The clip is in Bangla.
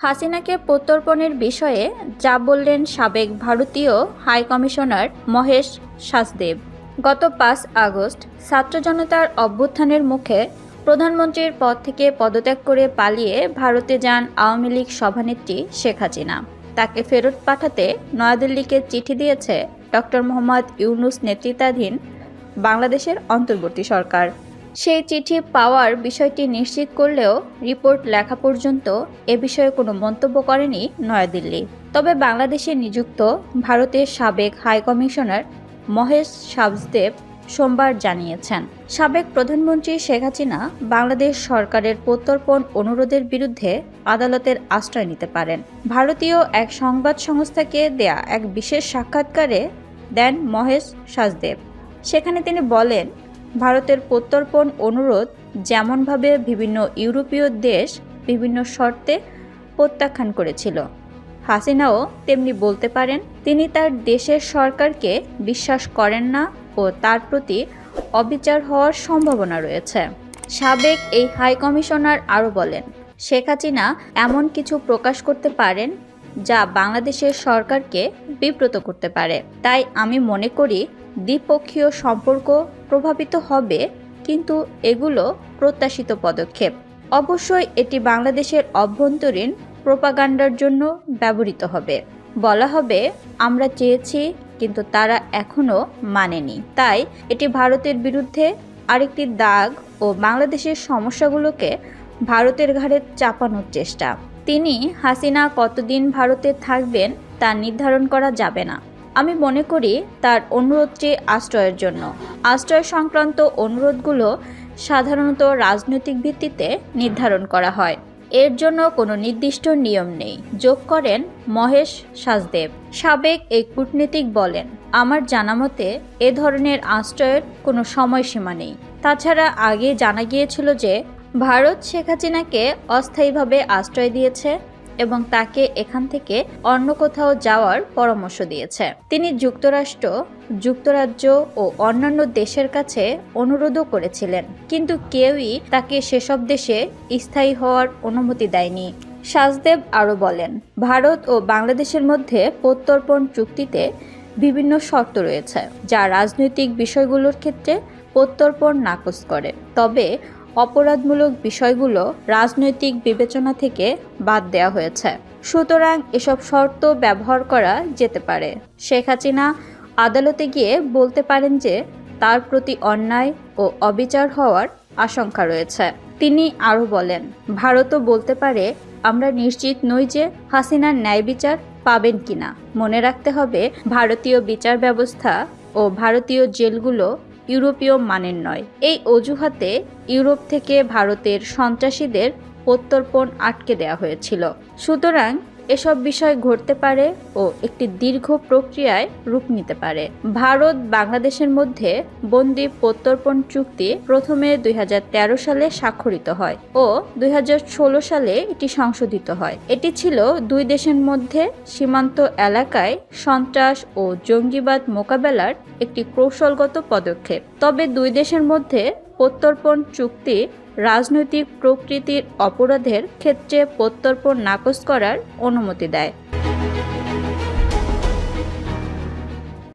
হাসিনাকে প্রত্যর্পণের বিষয়ে যা বললেন সাবেক ভারতীয় হাই কমিশনার মহেশ সাসদেব। গত পাঁচ আগস্ট ছাত্র জনতার অভ্যুত্থানের মুখে প্রধানমন্ত্রীর পদ থেকে পদত্যাগ করে পালিয়ে ভারতে যান আওয়ামী লীগ সভানেত্রী শেখ হাসিনা। তাকে ফেরত পাঠাতে নয়াদিল্লিকে চিঠি দিয়েছে ডক্টর মোহাম্মদ ইউনুস নেতৃত্বাধীন বাংলাদেশের অন্তর্বর্তী সরকার। সেই চিঠি পাওয়ার বিষয়টি নিশ্চিত করলেও রিপোর্ট লেখা পর্যন্ত এ বিষয়ে কোনো মন্তব্য করেনি নয়াদিল্লি। তবে বাংলাদেশে নিযুক্ত ভারতের সাবেক হাই কমিশনার মহেশ সাবজদেব সোমবার জানিয়েছেন, সাবেক প্রধানমন্ত্রী শেখ হাসিনা বাংলাদেশ সরকারের প্রত্যর্পণ অনুরোধের বিরুদ্ধে আদালতের আশ্রয় নিতে পারেন। ভারতীয় এক সংবাদ সংস্থাকে দেয়া এক বিশেষ সাক্ষাৎকারে দেন মহেশ সাজদেব সেখানে তিনি বলেন ভারতের প্রত্যর্পণ অনুরোধ যেমনভাবে বিভিন্ন ইউরোপীয় দেশ বিভিন্ন শর্তে প্রত্যাখ্যান করেছিল। হাসিনাও তেমনি বলতে পারেন, তিনি তার দেশের সরকারকে বিশ্বাস করেন না ও তার প্রতি অবিচার হওয়ার সম্ভাবনা রয়েছে। সাবেক এই হাই কমিশনার আরও বলেন, শেখ হাসিনা এমন কিছু প্রকাশ করতে পারেন যা বাংলাদেশের সরকারকে বিব্রত করতে পারে। তাই আমি মনে করি দ্বিপক্ষীয় সম্পর্ক প্রভাবিত হবে, কিন্তু এগুলো প্রত্যাশিত পদক্ষেপ। অবশ্যই এটি বাংলাদেশের অভ্যন্তরীণ প্রোপাগান্ডার জন্য ব্যবহৃত হবে। বলা হবে, আমরা চেয়েছি, কিন্তু তারা এখনও মানেনি। তাই এটি ভারতের বিরুদ্ধে আরেকটি দাগ ও বাংলাদেশের সমস্যাগুলোকে ভারতের ঘাড়ে চাপানোর চেষ্টা। তিনি হাসিনা কতদিন ভারতে থাকবেন তা নির্ধারণ করা যাবে না। আমি মনে করি তার অনুরোধটি আশ্রয়ের জন্য। আশ্রয় সংক্রান্ত অনুরোধগুলো সাধারণত রাজনৈতিক ভিত্তিতে নির্ধারণ করা হয়। এর জন্য কোনো নির্দিষ্ট নিয়ম নেই। যোগ করেন মহেশ সাজদেব। সাবেক এই কূটনীতিক বলেন, আমার জানামতে এ ধরনের আশ্রয়ের কোনো সময়সীমা নেই। তাছাড়া আগে জানা গিয়েছিল যে ভারত শেখ হাসিনাকে অস্থায়ীভাবে আশ্রয় দিয়েছে এবং তাকে এখান থেকে অন্য কোথাও যাওয়ার পরামর্শ দিয়েছে। তিনি যুক্তরাষ্ট্র, যুক্তরাজ্য ও অন্যান্য দেশের কাছে অনুরোধও করেছিলেন, কিন্তু কেউই তাকে সেসব দেশে স্থায়ী হওয়ার অনুমতি দেয়নি। সাজদেব আরও বলেন, ভারত ও বাংলাদেশের মধ্যে প্রত্যর্পণ চুক্তিতে বিভিন্ন শর্ত রয়েছে, যা রাজনৈতিক বিষয়গুলোর ক্ষেত্রে প্রত্যর্পণ নাকচ করে। তবে অপরাধমূলক বিষয়গুলো রাজনৈতিক বিবেচনা থেকে বাদ দেওয়া হয়েছে। সুতরাং এসব শর্ত ব্যবহার করা যেতে পারে। শেখ হাসিনা আদালতে গিয়ে বলতে পারেন যে, তার প্রতি অন্যায় ও অবিচার হওয়ার আশঙ্কা রয়েছে। তিনি আরও বলেন, ভারতও বলতে পারে, আমরা নিশ্চিত নই যে হাসিনার ন্যায় বিচার পাবেন কিনা। মনে রাখতে হবে, ভারতীয় বিচার ব্যবস্থা ও ভারতীয় জেলগুলো ইউরোপীয় মানের নয়। এই অজুহাতে ইউরোপ থেকে ভারতের সন্ত্রাসীদের প্রত্যর্পণ আটকে দেওয়া হয়েছিল। সুতরাং এসব বিষয় ঘটতে পারে ও একটি দীর্ঘ প্রক্রিয়ায় রূপ নিতে পারে। ভারত বাংলাদেশের মধ্যে বন্দি প্রত্যর্পণ চুক্তি প্রথমে দুই হাজার তেরো সালে স্বাক্ষরিত হয় ও দুই হাজার ষোলো সালে এটি সংশোধিত হয়। এটি ছিল দুই দেশের মধ্যে সীমান্ত এলাকায় সন্ত্রাস ও জঙ্গিবাদ মোকাবেলার একটি কৌশলগত পদক্ষেপ। তবে দুই দেশের মধ্যে প্রত্যর্পণ চুক্তি রাজনৈতিক প্রকৃতির অপরাধের ক্ষেত্রে প্রত্যর্পণ নাকচ করার অনুমতি দেয়।